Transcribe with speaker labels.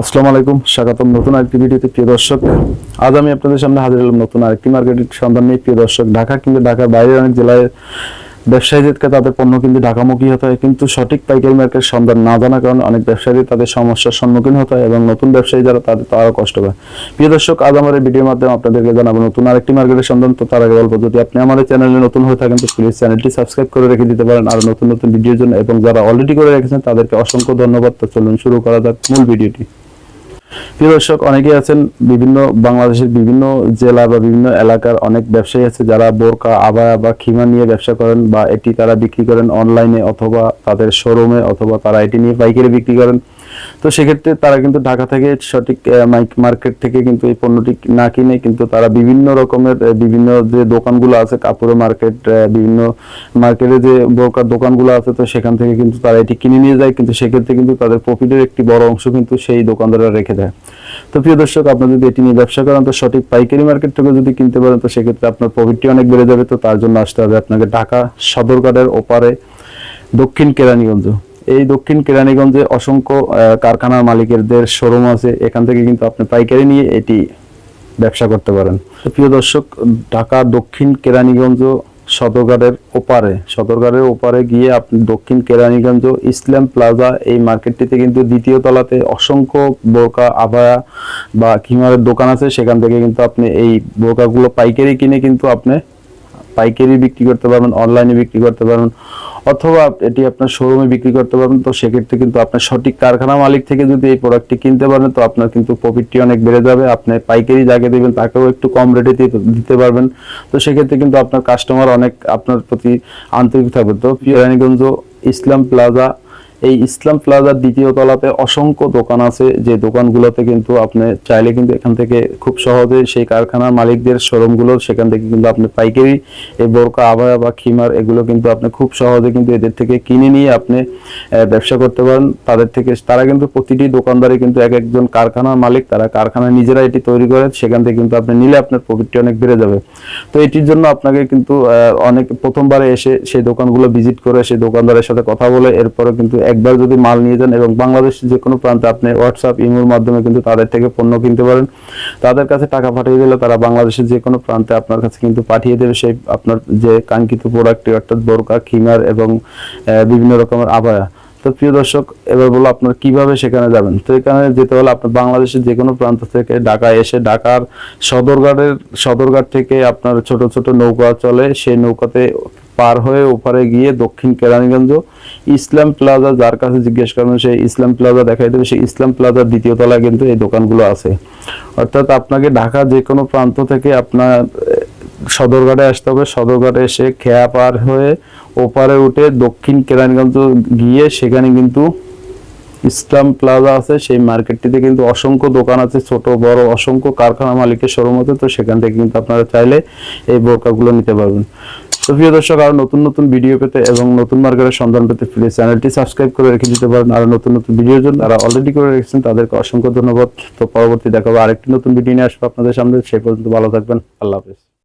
Speaker 1: আসসালামু আলাইকুম, স্বাগতম নতুন আরেকটি ভিডিওতে। প্রিয় দর্শক, আজ আমি আপনাদের সামনে হাজির হলাম নতুন আরেকটি মার্কেটের সন্ধান নিয়ে। প্রিয় দর্শক, ঢাকা কিংবা ঢাকার বাইরের অনেক জেলায় ব্যবসায়ীদেরকে তাদের পণ্য কিন্তু ঢাকামুখী হতে হয়, কিন্তু সঠিক পাইকারি মার্কেট সন্ধান না জানার কারণে অনেক ব্যবসায়ী তাদের সমস্যার সম্মুখীন হতে হয় এবং নতুন ব্যবসায়ী যারা তাদের তো আরও কষ্ট পায়। প্রিয় দর্শক, আজ আমার এই ভিডিওর মাধ্যমে আপনাদেরকে জানাব নতুন আরেকটি মার্কেটের সন্ধান। তো তার আগে বলব যদি আপনি আমাদের চ্যানেলে নতুন হয়ে থাকেন, তো প্লিজ চ্যানেলটি সাবস্ক্রাইব করে রেখে দিতে পারেন। আর নতুন নতুন ভিডিওর জন্য এবং যারা অলরেডি করে রেখেছেন, তাদেরকে অসংখ্য ধন্যবাদ। তো চলুন শুরু করা যাক মূল ভিডিওটি। প্রিয় দর্শক, অনেকেই আছেন বিভিন্ন বাংলাদেশের বিভিন্ন জেলা বা বিভিন্ন এলাকার অনেক ব্যবসায়ী আছে যারা বোরকা, আবায়া বা খিমা নিয়ে ব্যবসা করেন বা এটি তারা বিক্রি করেন অনলাইনে অথবা তাদের শোরুমে অথবা তারা এটি নিয়ে পাইকারি বিক্রি করেন। তো সেক্ষেত্রে তারা কিন্তু ঢাকা থেকে সঠিক মাইক মার্কেট থেকে কিন্তু এই পণ্যটি না কিনে কিন্তু তারা বিভিন্ন রকমের বিভিন্ন যে দোকানগুলো আছে, কাপড়ের মার্কেট বিভিন্ন মার্কেটে যে বোরকার দোকানগুলো আছে, তো সেখান থেকে কিন্তু তারা এটি কিনে নিয়ে যায়। কিন্তু সেক্ষেত্রে কিন্তু তাদের প্রফিটের একটি বড় অংশ কিন্তু সেই দোকানদাররা রেখে দেয়। তো প্রিয় দর্শক আপনার যদি এটি নিয়ে ব্যবসা করেন, তো সঠিক পাইকারি মার্কেট থেকে যদি কিনতে পারেন, তো সেক্ষেত্রে আপনার প্রফিটটি অনেক বেড়ে যাবে। তো তার জন্য আসতে হবে আপনাকে ঢাকা সদরঘাটের ওপারে দক্ষিণ কেরানীগঞ্জ। এই দক্ষিণ কেরানীগঞ্জে অসংখ্য কারখানার মালিকদের শোরুম আছে। এখান থেকে কিন্তু আপনি পাইকারি নিয়ে এটি ব্যবসা করতে পারেন। প্রিয় দর্শক, ঢাকা দক্ষিণ কেরানীগঞ্জ সদরঘাটের ওপারে সদরঘাটের ওপারে গিয়ে আপনি দক্ষিণ কেরানীগঞ্জ ইসলাম প্লাজা এই মার্কেটটিতে কিন্তু দ্বিতীয় তলাতে অসংখ্য বোরকা, আভায়া বা কিমারের দোকান আছে। সেখান থেকে কিন্তু আপনি এই বোরকাগুলো পাইকারি কিনে কিন্তু আপনি পাইকারি বিক্রি করতে পারবেন অনলাইনে বিক্রি করতে পারবেন, অথবা এটি আপনার শোরুমে বিক্রি করতে পারবেন, তো সেক্ষেত্রে কিন্তু আপনার সঠিক কারখানা মালিক থেকে যদি এই প্রোডাক্টটি কিনতে পারেন, তো আপনার কিন্তু প্রফিটটি অনেক বেড়ে যাবে। আপনি পাইকারি যাকে দেবেন, তাকেও একটু কম রেটে দিতে পারবেন। তো সেক্ষেত্রে কিন্তু আপনার কাস্টমার অনেক আপনার প্রতি আন্তরিক থাকবে। তো রানীগঞ্জ, ইসলাম প্লাজা এই ইসলাম প্লাজার দ্বিতীয় তলাতে অসংখ্য দোকান আছে। যে দোকানগুলোতে কিন্তু আপনি চাইলে কিন্তু এখান থেকে খুব সহজে সেই কারখানার মালিকদের শোরুমগুলো সেখান থেকে কিন্তু আপনি পাইকারি, এই বোরকা আবায়া বা খিমার এগুলো কিন্তু আপনি খুব সহজে কিন্তু এদের থেকে কিনে নিয়ে আপনি ব্যবসা করতে পারেন। তাদের থেকে তারা কিন্তু প্রতিটি দোকানদারে কিন্তু এক একজন কারখানার মালিক। তারা কারখানা নিজেরা এটি তৈরি করে সেখান থেকে কিন্তু আপনি নিলে আপনার প্রফিটটি অনেক বেড়ে যাবে। তো এটির জন্য আপনাকে কিন্তু অনেক প্রথমবারে এসে সেই দোকানগুলো ভিজিট করে সেই দোকানদারের সাথে কথা বলে, এরপরে কিন্তু একবার যদি মাল নিয়ে যান এবং বাংলাদেশের যে কোনো প্রান্তে আপনি হোয়াটসঅ্যাপ ইমোর মাধ্যমে কিন্তু তাদের থেকে পণ্য কিনতে পারেন। তাদের কাছে টাকা পাঠিয়ে দিলে তারা বাংলাদেশের যে কোনো প্রান্তে আপনার কাছে কিন্তু পাঠিয়ে দেবে সেই আপনার যে কাঙ্ক্ষিত প্রোডাক্টটি অর্থাৎ বোরকা, খিমার এবং বিভিন্ন রকমের আবায়া তো প্রিয় দর্শক, এবার বলো আপনার কীভাবে সেখানে যাবেন? তো এখানে যেতে হলে আপনার বাংলাদেশের যে কোনো প্রান্ত থেকে ঢাকা এসে ঢাকার সদরঘাটের, সদরঘাট থেকে আপনার ছোট ছোট নৌকা চলে। সেই নৌকাতে পার হয়ে ওপারে গিয়ে দক্ষিণ কেরানীগঞ্জ, ইসলাম প্লাজা যার কাছে জিজ্ঞেস করবেন সেই ইসলাম প্লাজা দেখাই দেবে সেই ইসলাম প্লাজার দ্বিতীয় তলায় কিন্তু এই দোকানগুলো আছে। অর্থাৎ আপনাকে ঢাকা যে কোনো প্রান্ত থেকে আপনার সদরঘাটে আসতে হবে। সদরঘাটে এসে খেয়া পার হয়ে ওপারে উঠে দক্ষিণ কেরানীগঞ্জ গিয়ে সেখানে কিন্তু ইসলাম প্লাজা আছে, সেই মার্কেটটিতে কিন্তু অসংখ্য দোকান আছে, ছোট, বড়, অসংখ্য কারখানা মালিকের শোরুম আছে, তো সেখান থেকে কিন্তু আপনারা চাইলে এই বোরকাগুলো নিতে পারবেন। তো প্রিয় দর্শক, আরও নতুন নতুন ভিডিও পেতে এবং নতুন মার্কেটের সন্ধান পেতে প্লিজ চ্যানেলটি সাবস্ক্রাইব করে রেখে দিতে পারেন। আর নতুন নতুন ভিডিওর জন্য যারা অলরেডি করে রেখেছেন, তাদেরকে অসংখ্য ধন্যবাদ। তো পরবর্তী দেখাবো আরেকটি নতুন ভিডিও নিয়ে আসব আপনাদের সামনে। সেই পর্যন্ত ভালো থাকবেন। আল্লাহ হাফেজ।